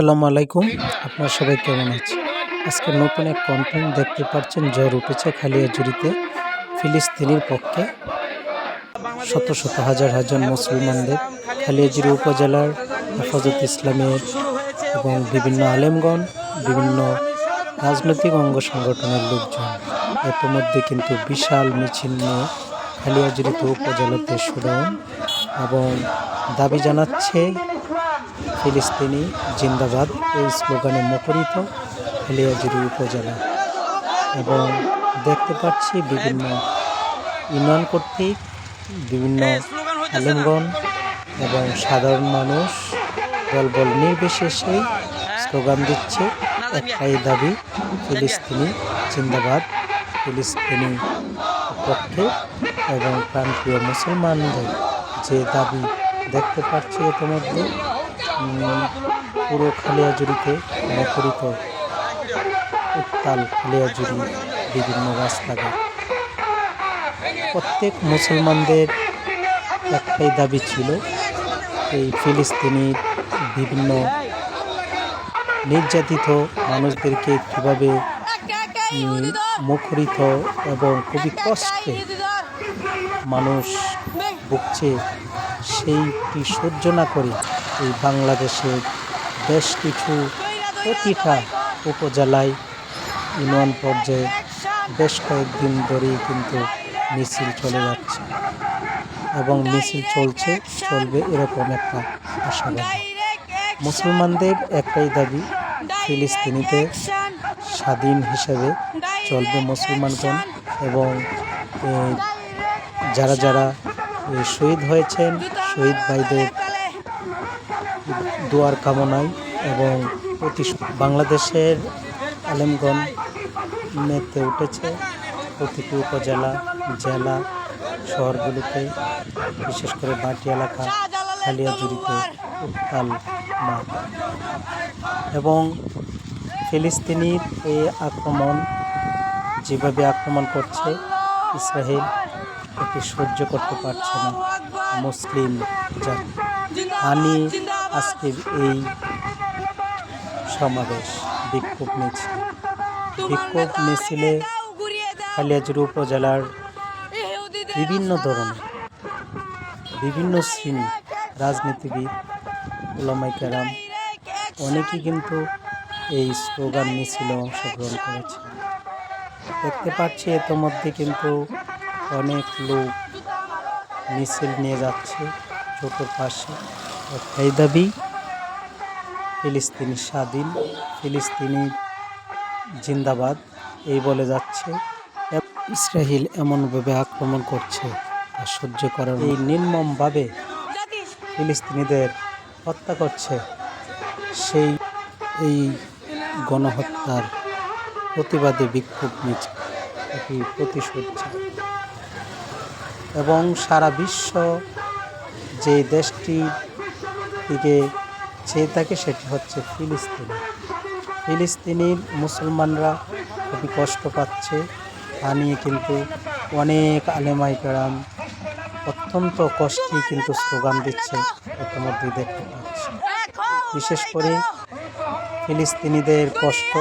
আসসালামু আলাইকুম। আপনার সবাই কেমন আছে আজকে নতুন এক কন্টেন্ট দেখতে পাচ্ছেন জ্বর উঠেছে খালিয়াজুরিতে ফিলিস্তিনির পক্ষে শত শত হাজার হাজার মুসলমানদের খালিয়াজুরি উপজেলার হেফাজত ইসলামের এবং বিভিন্ন আলেমগণ, বিভিন্ন রাজনৈতিক অঙ্গ সংগঠনের লোকজন ইতিমধ্যে কিন্তু বিশাল মিছিল নিয়ে খালিয়াজুরিতে উপজেলাতে শুডাউন এবং দাবি জানাচ্ছে ফিলিস্তিনি জিন্দাবাদ এই স্লোগানে মুখরিত হেলিয়াজুরি উপজেলা। এবং দেখতে পাচ্ছি বিভিন্ন ইউনিয়ন কর্তৃক, বিভিন্ন আলেমগণ এবং সাধারণ মানুষ দলবল নির্বিশেষে স্লোগান দিচ্ছে একটাই দাবি, ফিলিস্তিনি জিন্দাবাদ ফিলিস্তিনি পক্ষে এবং প্রান্তীয় মুসলমানদের যে দাবি দেখতে পাচ্ছি ইতিমধ্যে। পুরো খালিয়াজুরিতে মুখরিত উত্তাল খালিয়াজুরি বিভিন্ন রাস্তাঘাট। প্রত্যেক মুসলমানদের একটাই দাবি ছিল, এই ফিলিস্তিনির বিভিন্ন নির্যাতিত মানুষদেরকে কীভাবে মুখরিত এবং খুবই কষ্টে মানুষ ভুগছে, সেইটি সহ্য না করে এই বাংলাদেশের বেশ কিছু প্রতিটা উপজেলায় ইউনিয়ন পর্যায়ে বেশ কয়েকদিন ধরেই কিন্তু মিছিল চলে যাচ্ছে এবং মিছিল চলছে, চলবে এরকম একটা আশাবাদ মুসলমানদের একটাই দাবি ফিলিস্তিনিতে স্বাধীন হিসেবে চলবে মুসলমানগণ এবং যারা যারা শহীদ হয়েছেন, শহীদ ভাইদের দোয়ার কামনায় এবং প্রতি- বাংলাদেশের আলেমগণ মেতে উঠেছে প্রতিটি উপজেলা, জেলা, শহরগুলিতে, বিশেষ করে বাটি এলাকা খালিয়াজুরিতে উত্তাল মাঠ। এবং ফিলিস্তিনির এই আক্রমণ, যেভাবে আক্রমণ করছে ইসরায়েল, এটি সহ্য করতে পারছে না মুসলিম জাতি। আমি আজকের এই সমাবেশ বিক্ষোভ মিছিল। বিক্ষোভ মিছিলে খালিয়াজুরি উপজেলার বিভিন্ন ধরনের, বিভিন্ন শ্রেণি রাজনীতিবিদ ওলামাই কেরাম, অনেকেই কিন্তু এই স্লোগান মিছিলে অংশগ্রহণ করেছে দেখতে পাচ্ছি ইতোমধ্যে কিন্তু অনেক লোক মিছিল নিয়ে যাচ্ছে চোখের পাশে। একটাই দাবি ফিলিস্তিনি স্বাধীন, ফিলিস্তিনি জিন্দাবাদ, এই বলে যাচ্ছে। ইসরায়েল এমনভাবে আক্রমণ করছে তা সহ্য করার এই নির্মমভাবে ফিলিস্তিনিদের হত্যা করছে। সেই, এই গণহত্যার প্রতিবাদে বিক্ষোভ মিছিল এটি প্রতিশোধ। এবং সারা বিশ্ব যে দেশটির দিকে চেয়ে থাকে সেটি হচ্ছে ফিলিস্তিনি। ফিলিস্তিনির মুসলমানরা খুবই কষ্ট পাচ্ছে তা নিয়ে কিন্তু অনেক আলেমাই কেরাম অত্যন্ত কষ্টে কিন্তু স্লোগান দিচ্ছে ইতিমধ্যে দেখতে পাচ্ছি। বিশেষ করে ফিলিস্তিনিদের কষ্ট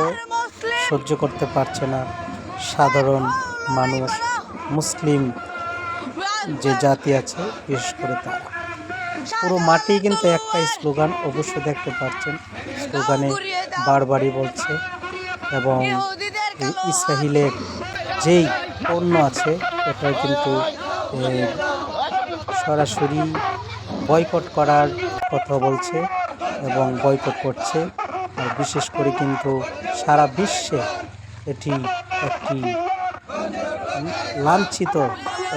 সহ্য করতে পারছে না সাধারণ মানুষ, মুসলিম যে জাতি আছে, বিশেষ করে তারা। পুরো মাটি কিন্তু একটাই স্লোগান অবশ্য দেখতে পাচ্ছেন। স্লোগানে বারবারই বলছে এবং এই ইসরায়েলের যেই পণ্য আছে এটা কিন্তু সরাসরি বয়কট করার কথা বলছে এবং বয়কট করছে। আর বিশেষ করে কিন্তু সারা বিশ্বে এটি একটি লাঞ্ছিত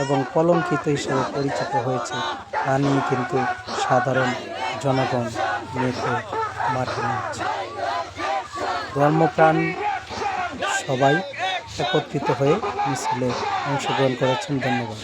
এবং কলঙ্কিত হিসেবে পরিচিত হয়েছে। তা নিয়ে কিন্তু সাধারণ জনগণ মেতে মাঠে নামছে। ধর্মপ্রাণ সবাই একত্রিত হয়ে মিছিলে অংশগ্রহণ করেছেন। ধন্যবাদ।